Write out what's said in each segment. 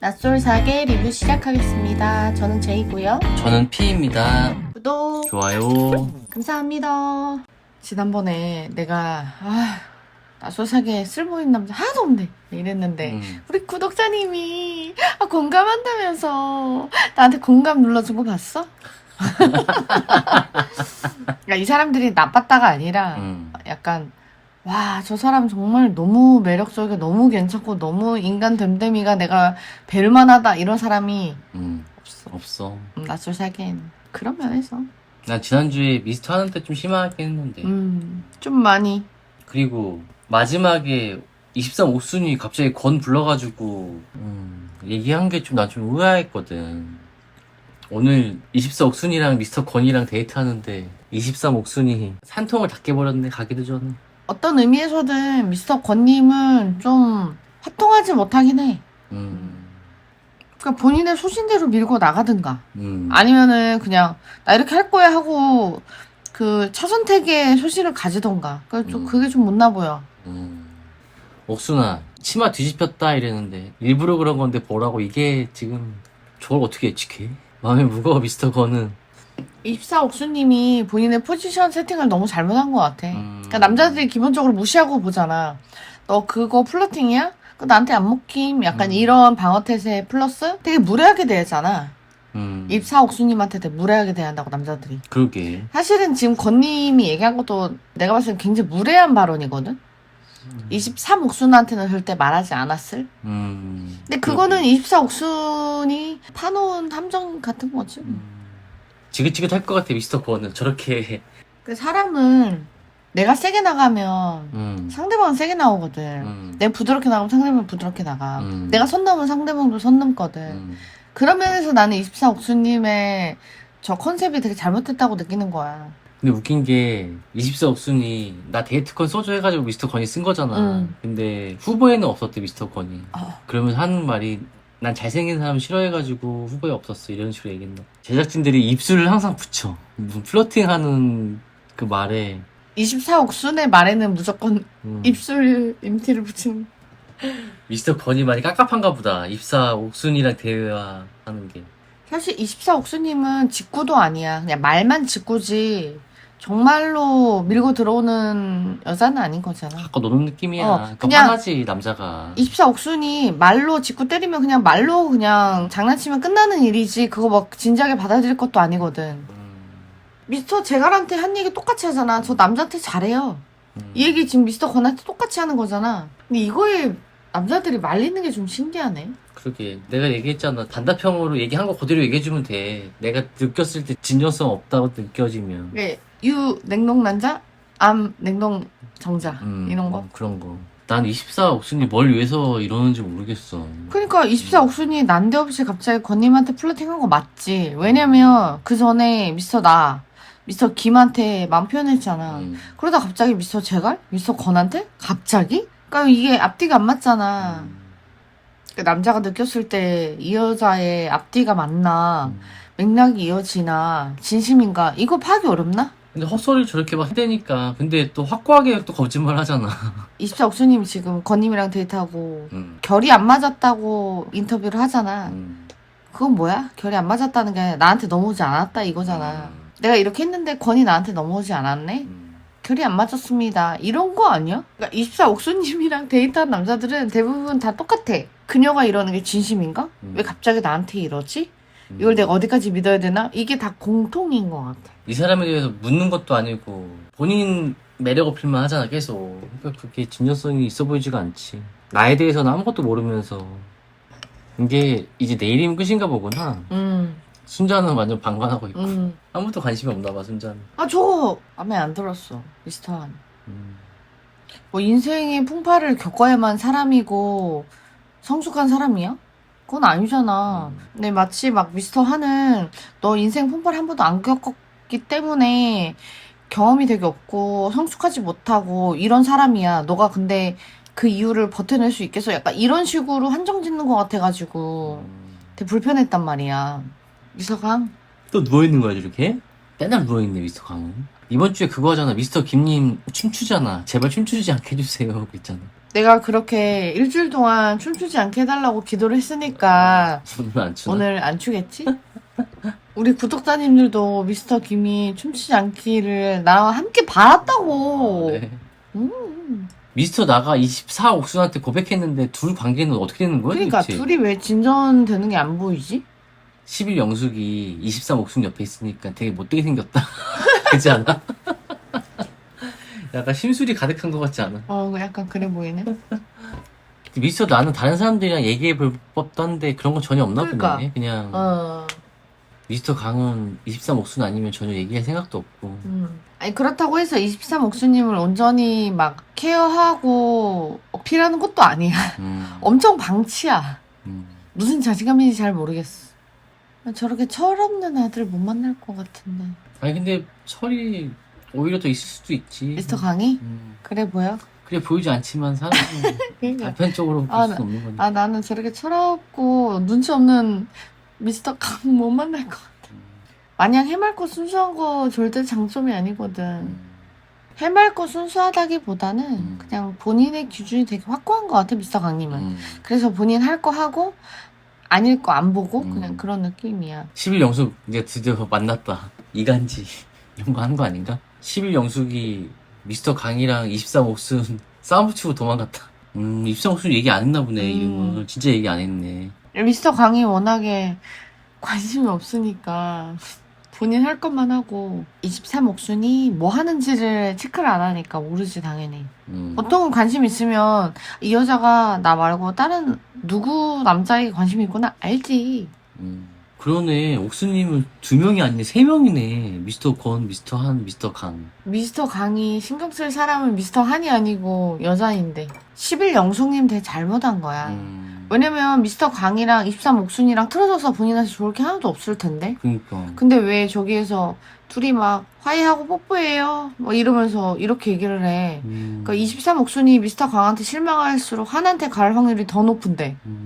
낯솔 사계 리뷰 시작하겠습니다. 저는 제이고요. 저는 P입니다. 구독 좋아요. 감사합니다. 지난번에 내가 아, 낯솔 사계 쓸모 있는 남자 하나도 없네 이랬는데 음, 우리 구독자님이 아, 공감한다면서 나한테 공감 눌러준 거 봤어? 그러니까 이 사람들이 나빴다가 아니라 음, 약간 와 저 사람 정말 너무 매력적이고 너무 괜찮고 너무 인간 됨됨이가 내가 뵐 만하다 이런 사람이 음, 없어 없어. 음, 낯설 살기엔 그런 면에서 난 지난주에 미스터 하는 때 좀 심하게 했는데. 음 좀 많이 그리고 마지막에 23 옥순이 갑자기 권 불러가지고, 음, 얘기한 게좀난좀 의아했거든. 오늘 24 옥순이랑 미스터 권이랑 데이트하는데 23 옥순이 산통을 다 깨버렸네, 가기도 전에. 어떤 의미에서든 미스터 권님은 좀 화통하지 못하긴 해 음, 그러니까 본인의 소신대로 밀고 나가든가 음, 아니면은 그냥 나 이렇게 할 거야 하고 그 차선택의 소신을 가지던가 그좀 음. 그게 좀 못나 보여 음. 옥순아, 치마 뒤집혔다 이랬는데 일부러 그런 건데 보라고 이게 지금 저걸 어떻게 예측해? 마음이 무거워 미스터 건은. 24 옥수님이 본인의 포지션 세팅을 너무 잘못한 것 같아. 음. 그러니까 남자들이 기본적으로 무시하고 보잖아. 너 그거 플러팅이야? 그 나한테 안 먹힘? 약간 음. 이런 방어 태세 플러스 되게 무례하게 대하잖아. 음. 24 옥수님한테 되게 무례하게 대한다고 남자들이. 그러게. 사실은 지금 건님이 얘기한 것도 내가 봤을 땐 굉장히 무례한 발언이거든. 23 옥순한테는 절대 말하지 않았을. 음. 근데 그거는 24 옥순이 파놓은 함정 같은 거지. 음. 지긋지긋할 것 같아 미스터 건은 저렇게. 그 사람은 내가 세게 나가면 음. 상대방은 세게 나오거든. 음. 내가 부드럽게 나가면 상대방은 부드럽게 나가. 음. 내가 선 넘으면 상대방도 선 넘거든. 음. 그런 면에서 나는 24 옥수님의 저 컨셉이 되게 잘못됐다고 느끼는 거야. 근데 웃긴 게 24 옥순이 나 데이트권 써줘 해가지고 미스터 건이 쓴 거잖아. 음. 근데 후보에는 없었대 미스터 건이. 어. 그러면서 하는 말이 난 잘생긴 사람 싫어해가지고 후보에 없었어 이런 식으로 얘기했나 제작진들이 입술을 항상 붙여 무슨 플러팅하는 그 말에 24 옥순의 말에는 무조건 음, 입술 임티를 붙이는. 미스터 건이 많이 깝깝한가 보다 입사 옥순이랑 대화하는 게 사실 24 옥수님은 직구도 아니야. 그냥 말만 직구지. 정말로 밀고 들어오는 여자는 아닌 거잖아. 갖고 노는 느낌이야 어, 그러니까 그냥- 화나지 남자가 24 옥순이 말로 직구 때리면 그냥 말로 그냥 장난치면 끝나는 일이지. 그거 막 진지하게 받아들일 것도 아니거든. 음, 미스터 제갈한테 한 얘기 똑같이 하잖아. 저 남자한테 잘해요. 음. 이 얘기 지금 미스터 건한테 똑같이 하는 거잖아. 근데 이거에 남자들이 말리는 게 좀 신기하네. 그러게 내가 얘기했잖아 단답형으로 얘기한 거 그대로 얘기해주면 돼 내가 느꼈을 때 진정성 없다고 느껴지면 네, 유 냉동 난자, 암 냉동 정자 음, 이런 거. 음, 그런 거 난 24 옥순이 뭘 위해서 이러는지 모르겠어 그러니까 24 옥순이 난데없이 갑자기 권님한테 플러팅한 거 맞지. 왜냐면 그 전에 미스터 나, 미스터 김한테 마음 표현했잖아. 음. 그러다 갑자기 미스터 제갈? 미스터 건한테? 갑자기? 그러니까 이게 앞뒤가 안 맞잖아. 음. 그 남자가 느꼈을 때 이 여자의 앞뒤가 맞나, 음. 맥락이 이어지나, 진심인가, 이거 파악이 어렵나? 근데 헛소리 저렇게 막 해대니까 근데 또 확고하게 또 거짓말 하잖아 24 옥수님이 지금 건님이랑 데이트하고 음. 결이 안 맞았다고 인터뷰를 하잖아. 음. 그건 뭐야? 결이 안 맞았다는 게 아니라 나한테 넘어오지 않았다 이거잖아. 음. 내가 이렇게 했는데 건이 나한테 넘어오지 않았네? 음. 결이 안 맞았습니다. 이런 거 아니야? 그러니까 24 옥수님이랑 데이트한 남자들은 대부분 다 똑같아. 그녀가 이러는 게 진심인가? 음. 왜 갑자기 나한테 이러지? 음. 이걸 내가 어디까지 믿어야 되나? 이게 다 공통인 것 같아. 이 사람에 대해서 묻는 것도 아니고 본인 매력 어필만 하잖아 계속 그러니까 그게 진정성이 있어 보이지가 않지 나에 대해서는 아무것도 모르면서 이게 이제 내일이면 끝인가 보구나 음, 순자는 완전 방관하고 있고 음. 아무도 관심이 없나 봐 순자는 아, 저거 마음에 안 들었어. 미스터 한. 음. 뭐 인생의 풍파를 겪어야만 사람이고 성숙한 사람이야? 그건 아니잖아. 음. 근데 마치 막 미스터 한은 너 인생 풍파를 한 번도 안 겪었 기 때문에 경험이 되게 없고 성숙하지 못하고 이런 사람이야. 너가 근데 그 이유를 버텨낼 수 있겠어? 약간 이런 식으로 한정 짓는 것 같아가지고 음. 되게 불편했단 말이야. 미서강? 또 누워있는 거야 저렇게? 맨날 누워있네 미스터 강은 이번 주에 그거 하잖아 미스터 김님 춤추잖아 제발 춤추지 않게 해주세요 그랬잖아 내가 그렇게 일주일 동안 춤추지 않게 해달라고 기도를 했으니까 오늘 안 추나? 오늘 안 추겠지? 우리 구독자님들도 미스터 김이 춤추지 않기를 나와 함께 바랐다고. 네. 음. 미스터 나가 24 옥순한테 고백했는데 둘 관계는 어떻게 되는 거야? 그러니까 도대체? 둘이 왜 진전되는 게 안 보이지? 11 영숙이 23 옥순 옆에 있으니까 되게 못되게 생겼다. 그렇지 않아? 약간 심술이 가득한 것 같지 않아? 어, 약간 그래 보이네. 미스터 나는 다른 사람들이랑 얘기해 볼 법도 한데 그런 건 전혀 없나 그러니까. 보네. 그냥 어. 미스터 강은 23 옥순 아니면 전혀 얘기할 생각도 없고. 음. 아니 그렇다고 해서 23 옥수님을 온전히 막 케어하고 어필하는 것도 아니야. 음, 엄청 방치야. 음. 무슨 자신감인지 잘 모르겠어. 저렇게 철없는 아들 못 만날 것 같은데. 아니 근데 철이 오히려 더 있을 수도 있지. 미스터 강이? 음. 그래 보여? 그래 보이지 않지만 사람은. 단편적으로 볼 아, 수는 없는 거니까. 아 나는 저렇게 철없고 눈치 없는 미스터 강 못 만날 것 같아. 마냥 해맑고 순수한 거 절대 장점이 아니거든. 음. 해맑고 순수하다기보다는 음. 그냥 본인의 기준이 되게 확고한 것 같아 미스터 강님은. 음. 그래서 본인 할 거 하고 아닐 거 안 보고 음. 그냥 그런 느낌이야. 11 영숙 이제 드디어 만났다. 이간지 이런 거 한 거 아닌가? 11 영숙이 미스터 강이랑 23 옥순 싸움 붙이고 도망갔다. 음, 23 옥순 얘기 안 했나 보네, 음. 이름을. 진짜 얘기 안 했네. 미스터 강이 워낙에 관심이 없으니까 본인 할 것만 하고 23 옥순이 뭐 하는지를 체크를 안 하니까 모르지 당연히. 음. 보통은 관심 있으면 이 여자가 나 말고 다른 누구 남자에게 관심이 있구나 알지. 음. 그러네. 옥수님은 두 명이 아니네. 세 명이네. 미스터 권, 미스터 한, 미스터 강. 미스터 강이 신경 쓸 사람은 미스터 한이 아니고 여자인데 11 영숙님 되게 잘못한 거야. 음. 왜냐면 미스터 강이랑 23 옥순이랑 틀어져서 본인한테 좋을 게 하나도 없을 텐데. 그니까. 근데 왜 저기에서 둘이 막 화해하고 뽀뽀해요? 뭐 이러면서 이렇게 얘기를 해. 음. 그러니까 23 옥순이 미스터 강한테 실망할수록 한한테 갈 확률이 더 높은데. 음.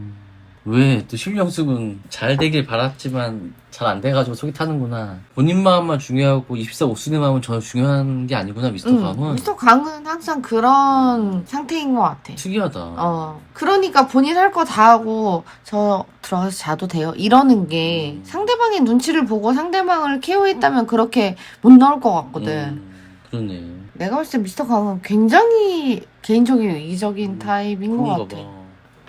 왜, 또 실명숙은 잘 되길 바랐지만 잘 안 돼가지고 속이 타는구나. 본인 마음만 중요하고 24 옥순의 마음은 전혀 중요한 게 아니구나, 미스터 응, 강은. 미스터 강은 항상 그런 상태인 것 같아. 특이하다. 어. 그러니까 본인 할 거 다 하고 저 들어가서 자도 돼요. 이러는 게 음. 상대방의 눈치를 보고 상대방을 케어했다면 그렇게 못 나올 것 같거든. 음, 그러네. 내가 봤을 때 미스터 강은 굉장히 개인적인 이기적인 음, 타입인 것 같아. 봐.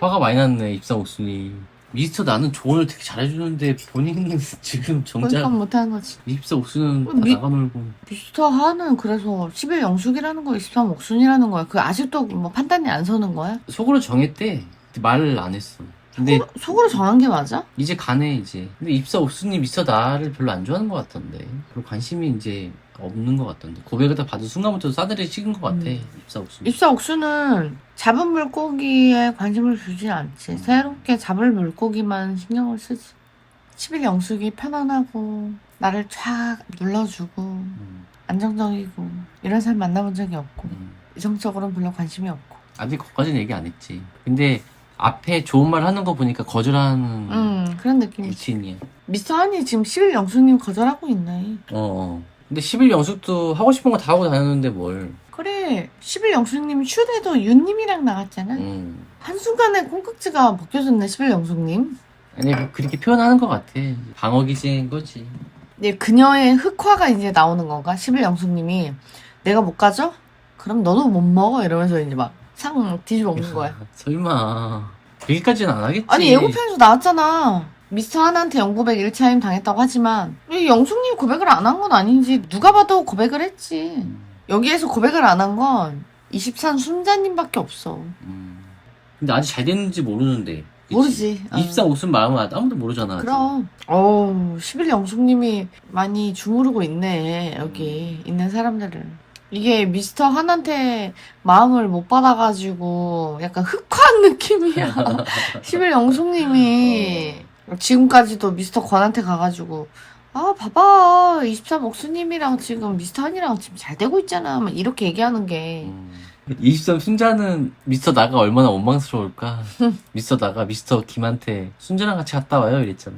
화가 많이 났네, 23 옥순이. 미스터 나는 조언을 되게 잘해주는데 본인은 지금 정작 못하는 거지. 24 옥순은 다 미- 나가놀고. 미스터 하는 그래서 11 영숙이라는 거 23 옥순이라는 거야. 그 아직도 뭐 판단이 안 서는 거야? 속으로 정했대. 말을 안 했어. 근데 속으로, 속으로 정한 게 맞아? 이제 가네 이제. 근데 입사 옥순이 미스터 나를 별로 안 좋아하는 것 같던데. 별로 관심이 이제 없는 것 같던데. 고백을 다 받은 순간부터 싸늘해 식은 것 같아. 음. 입사 옥순. 입사 옥수는 잡은 물고기에 관심을 주지 않지. 새롭게 잡을 물고기만 신경을 쓰지. 11 영숙이 편안하고 나를 쫙 눌러주고 음, 안정적이고 이런 사람 만나본 적이 없고 음. 이성적으로는 별로 관심이 없고. 아직 거기까지는 얘기 안 했지. 근데 앞에 좋은 말 하는 거 보니까 거절하는 음 그런 느낌이지. 미스터 한이 지금 11 영숙님 거절하고 있네. 어, 어. 근데 11 영숙도 하고 싶은 거 다 하고 다녔는데 뭘. 그래 11 영숙님 슈대도 윤님이랑 나갔잖아. 음. 한순간에 콩깍지가 벗겨졌네 11 영숙님. 아니 뭐 그렇게 표현하는 것 같아. 방어 기제인 거지. 네, 그녀의 흑화가 이제 나오는 건가? 11 영숙님이 내가 못 가져? 그럼 너도 못 먹어 이러면서 이제 막 상 뒤집어 먹는 거야. 설마. 여기까지는 안 하겠지. 아니 예고편에서 나왔잖아. 미스터 하나한테 영고백 1차임 당했다고 하지만 이 영숙님 고백을 안 한 건 아닌지 누가 봐도 고백을 했지. 음, 여기에서 고백을 안 한 건 23 순자님밖에 없어. 음. 근데 아직 잘 됐는지 모르는데. 그치? 모르지. 어. 24 옷은 마음은 아무도 모르잖아. 아직. 그럼. 어우, 11 영숙님이 많이 주무르고 있네, 여기 있는 사람들을. 이게 미스터 한한테 마음을 못 받아가지고 약간 흑화한 느낌이야. 11 영숙님이 지금까지도 미스터 권한테 가가지고 아, 봐봐. 23 옥수님이랑 지금 미스터 한이랑 지금 잘 되고 있잖아. 막 이렇게 얘기하는 게. 음. 23 순자는 미스터 나가 얼마나 원망스러울까. 미스터 나가 미스터 김한테 순자랑 같이 갔다 와요 이랬잖아.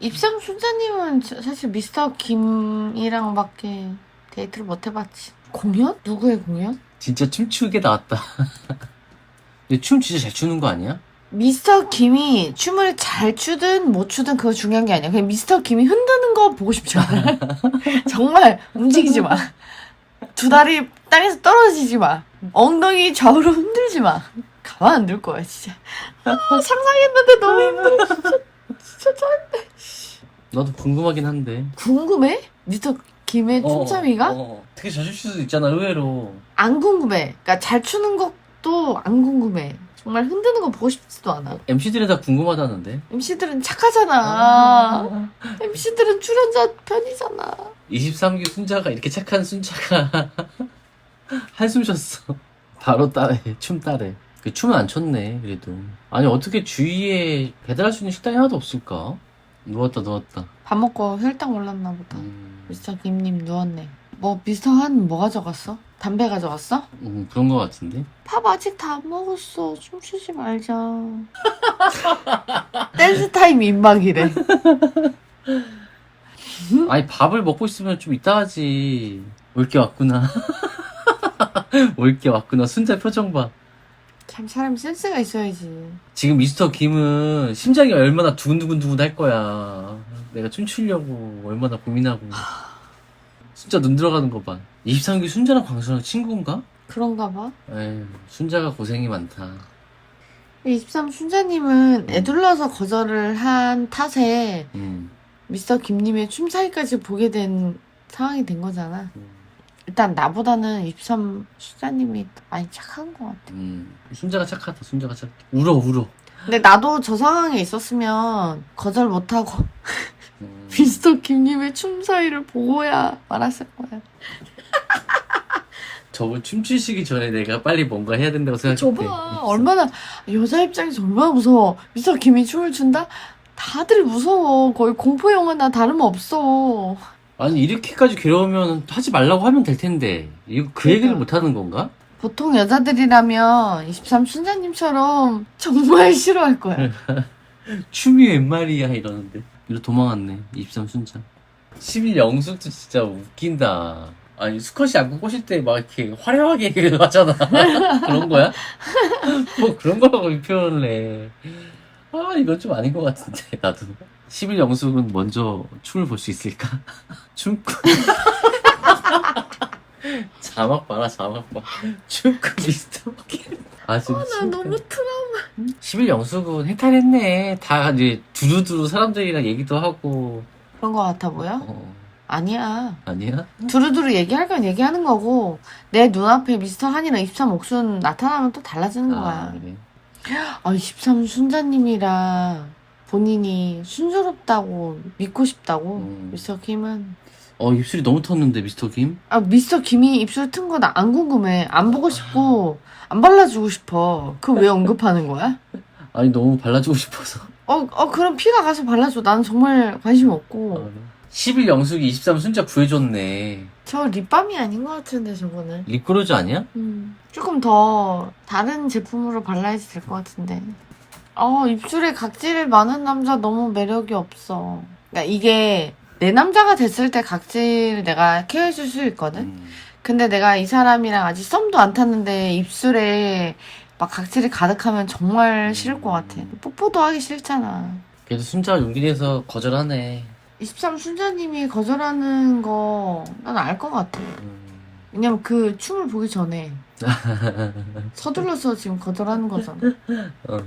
입상 순자님은 저- 사실 미스터 김이랑밖에 데이트를 못 해봤지. 공연? 누구의 공연? 진짜 춤추게 나왔다. 근데 춤 진짜 잘 추는 거 아니야? 미스터 김이 춤을 잘 추든 못 추든 그거 중요한 게 아니야. 그냥 미스터 김이 흔드는 거 보고 싶지 않아. 정말 움직이지 마. 두 다리 땅에서 떨어지지 마. 엉덩이 좌우로 흔들지 마. 가만 안 둘 거야, 진짜. 아, 상상했는데 너무 힘들어. 진짜, 진짜 짠. 나도 궁금하긴 한데. 궁금해? 미스터 김의 춤참이가? 어, 어. 되게 잘출 수도 있잖아, 의외로. 안 궁금해. 그러니까 잘 추는 것도 안 궁금해. 정말 흔드는 거 보고 싶지도 않아. MC들이 다 궁금하다는데. MC들은 착하잖아. MC들은 출연자 편이잖아. 23기 순자가 이렇게 착한 순자가 한숨 쉬었어. 바로 따래, 춤 따래. 그 춤은 안 췄네, 그래도. 아니, 어떻게 주위에 배달할 수 있는 식당이 하나도 없을까? 누웠다, 누웠다. 밥 먹고 혈당 올랐나 보다. 음, 미스터 김님 누웠네. 뭐 미스터 한 뭐 가져갔어? 담배 가져갔어? 음, 그런 거 같은데? 밥 아직 다 안 먹었어. 춤추지 말자. 댄스 타임 민박이래. 아니, 밥을 먹고 있으면 좀 이따 하지. 올 게 왔구나. 올 게 왔구나. 순자 표정 봐. 참 사람 센스가 있어야지. 지금 미스터 김은 심장이 얼마나 두근두근두근 할 거야. 내가 춤추려고 얼마나 고민하고. 순자 눈 들어가는 거 봐. 23기 순자랑 광수랑 친구인가? 그런가 봐. 에휴, 순자가 고생이 많다. 23 순자님은 애둘러서 거절을 한 탓에 음. 미스터 김님의 춤 사이까지 보게 된 상황이 된 거잖아. 음. 일단 나보다는 23 순자님이 많이 착한 것 같아. 음. 순자가 착하다, 순자가 착해. 울어, 울어. 근데 나도 저 상황에 있었으면 거절 못하고 음. 미스터 김님의 춤 사이를 보고야 말았을 거야. 저번 춤추시기 전에 내가 빨리 뭔가 해야 된다고 생각했대. 저봐 얼마나 여자 입장에서 얼마나 무서워. 미스터 김이 춤을 춘다? 다들 무서워. 거의 공포 영화나 다름없어. 아니, 이렇게까지 괴로우면 하지 말라고 하면 될 텐데. 이거 그 얘기를 그러니까. 못 하는 건가? 보통 여자들이라면 23 순자님처럼 정말 싫어할 거야. 춤이 웬 말이야 이러는데 이로 도망갔네. 23 순자 11 영숙도 진짜 웃긴다. 아니 수컷이 안고 꼬실 때 막 이렇게 화려하게 얘기를 하잖아. 그런 거야? 뭐 그런 거라고 이 표현을 해 아 이건 좀 아닌 것 같은데 나도. 11 영숙은 먼저 춤을 볼 수 있을까? 춤꾼. 자막 봐라 자막 봐. 춤꾼 미스터 아 지금 나 너무 트라 우마. 11 영숙은 해탈했네. 다 이제 두루두루 사람들이랑 얘기도 하고. 그런 거 같아 보여? 어, 아니야. 아니야? 두루두루 얘기할 건 얘기하는 거고 내 눈앞에 미스터 한이랑 23 옥순 나타나면 또 달라지는 아, 거야. 그래. 아, 23 순자님이라 본인이 순조롭다고 믿고 싶다고 음. 미스터 김은 어, 입술이 너무 텄는데, 미스터 김? 아 미스터 김이 입술 튼거나안 궁금해 안 보고 싶고 안 발라주고 싶어 그 왜 언급하는 거야? 아니, 너무 발라주고 싶어서. 어, 어 그럼 피가 가서 발라줘 나는 정말 관심이 없고 11 영숙이 23 순자 구해줬네. 저 립밤이 아닌 것 같은데 저거는 립그로즈 아니야? 음, 조금 더 다른 제품으로 발라야지 될 것 같은데. 어, 입술에 각질 많은 남자 너무 매력이 없어. 그러니까 이게 내 남자가 됐을 때 각질 내가 케어해줄 수 있거든? 음. 근데 내가 이 사람이랑 아직 썸도 안 탔는데 입술에 막 각질이 가득하면 정말 싫을 것 같아. 뽀뽀도 하기 싫잖아. 그래도 순자가 용기 내서 거절하네. 23 순자님이 거절하는 거 난 알 것 같아. 음. 왜냐면 그 춤을 보기 전에 서둘러서 지금 거절하는 거잖아. 어.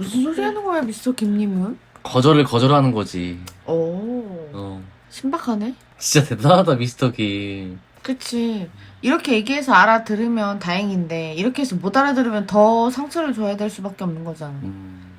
무슨 소리 하는 거야, 미스터 김님은? 거절을 거절하는 거지. 오, 어. 신박하네? 진짜 대단하다, 미스터 김. 그치. 이렇게 얘기해서 알아들으면 다행인데, 이렇게 해서 못 알아들으면 더 상처를 줘야 될 수밖에 없는 거잖아. 음.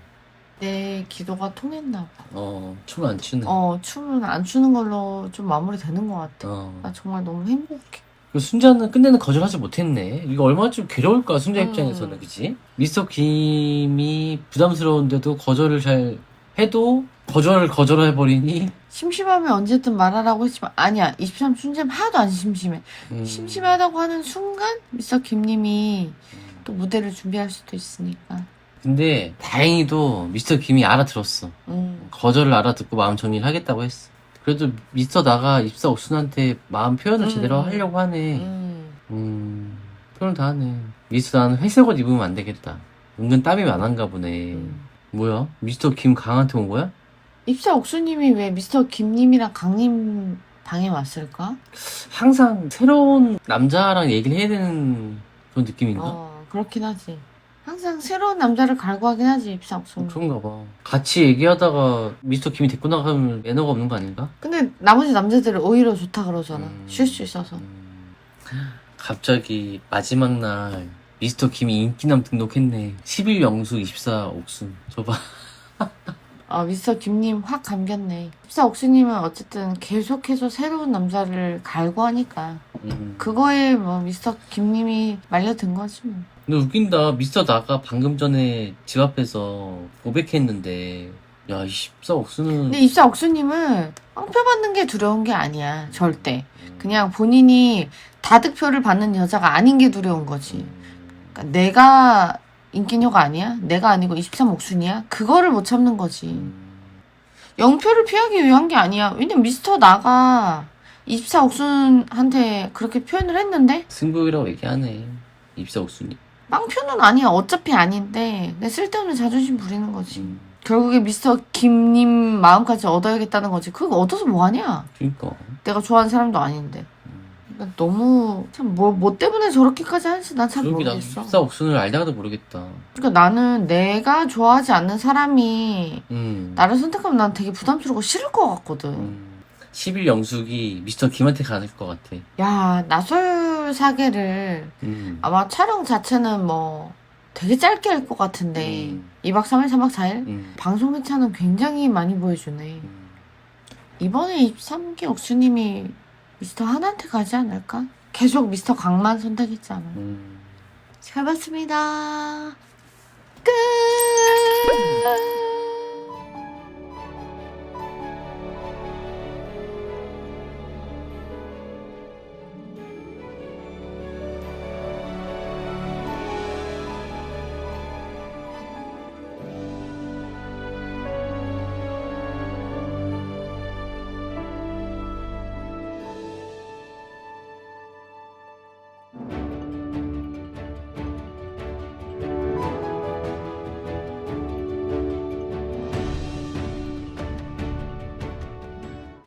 내 기도가 통했나 봐. 어, 춤안 추네. 어, 춤은 안 추는 걸로 좀 마무리 되는 것 같아. 어. 나 정말 너무 행복해. 그 순자는 끝내는 거절하지 못했네. 이거 얼마나 좀 괴로울까, 순자 음. 입장에서는, 그치? 미스터 김이 부담스러운데도 거절을 잘 해도 거절을 거절해버리니, 심심하면 언제든 말하라고 했지만, 아니야. 23 순잼 하나도 안 심심해. 음, 심심하다고 하는 순간, 미스터 김님이 또 무대를 준비할 수도 있으니까. 근데 다행히도 미스터 김이 알아들었어. 음. 거절을 알아듣고 마음 정리를 하겠다고 했어. 그래도 미스터 나가 입사 옥순한테 마음 표현을 음. 제대로 하려고 하네. 음. 음, 표현 다 하네. 미스터 나는 회색 옷 입으면 안 되겠다. 은근 땀이 많은가 보네. 음. 뭐야? 미스터 김 강한테 온 거야? 입사 옥수님이 왜 미스터 김님이랑 강님 방에 왔을까? 항상 새로운 남자랑 얘기를 해야 되는 그런 느낌인가? 어, 그렇긴 하지. 항상 새로운 남자를 갈구하긴 하지, 입사 옥수님. 그런가 봐. 같이 얘기하다가 미스터 김이 데리고 나가면 매너가 없는 거 아닌가? 근데 나머지 남자들은 오히려 좋다 그러잖아. 음. 쉴 수 있어서. 음. 갑자기 마지막 날 미스터 김이 인기남 등록했네. 11 영수 24 옥순. 저봐. 아, 미스터 김님 확 감겼네. 입사 옥수님은 어쨌든 계속해서 새로운 남자를 갈구하니까. 음. 그거에 뭐 미스터 김님이 말려든 거지 뭐. 근데 웃긴다. 미스터 나가 방금 전에 집 앞에서 고백했는데 야, 24 옥수는 근데 입사 옥수님은 깡표 받는 게 두려운 게 아니야. 절대. 음. 그냥 본인이 다득표를 받는 여자가 아닌 게 두려운 거지. 음. 그러니까 내가 인기녀가 아니야? 내가 아니고 23 옥순이야? 그거를 못 참는 거지. 음. 영표를 피하기 위한 게 아니야. 왜냐면 미스터 나가 24 옥순한테 그렇게 표현을 했는데 승부욕이라고 얘기하네. 24 옥순이. 빵표는 아니야. 어차피 아닌데 그냥 쓸데없는 자존심 부리는 거지. 음. 결국에 미스터 김님 마음까지 얻어야겠다는 거지. 그거 얻어서 뭐하냐? 그러니까. 내가 좋아하는 사람도 아닌데. 음. 그러니까 너무 참 뭐 뭐 때문에 저렇게까지 하는지 난잘 그러게 나도 모르겠어. 24 옥순을 알다가도 모르겠다. 그러니까 나는 내가 좋아하지 않는 사람이 음. 나를 선택하면 난 되게 부담스럽고 싫을 것 같거든. 음. 11 영숙이 미스터 김한테 가는 것 같아. 야, 나설 사계를 음. 아마 촬영 자체는 뭐 되게 짧게 할 것 같은데 음. 2박 3일, 3박 4일? 음. 방송 회차는 굉장히 많이 보여주네. 음. 이번에 23기 옥수님이 미스터 한한테 가지 않을까? 계속 미스터 강만 선택했잖아. 음. 잘 봤습니다. 끝!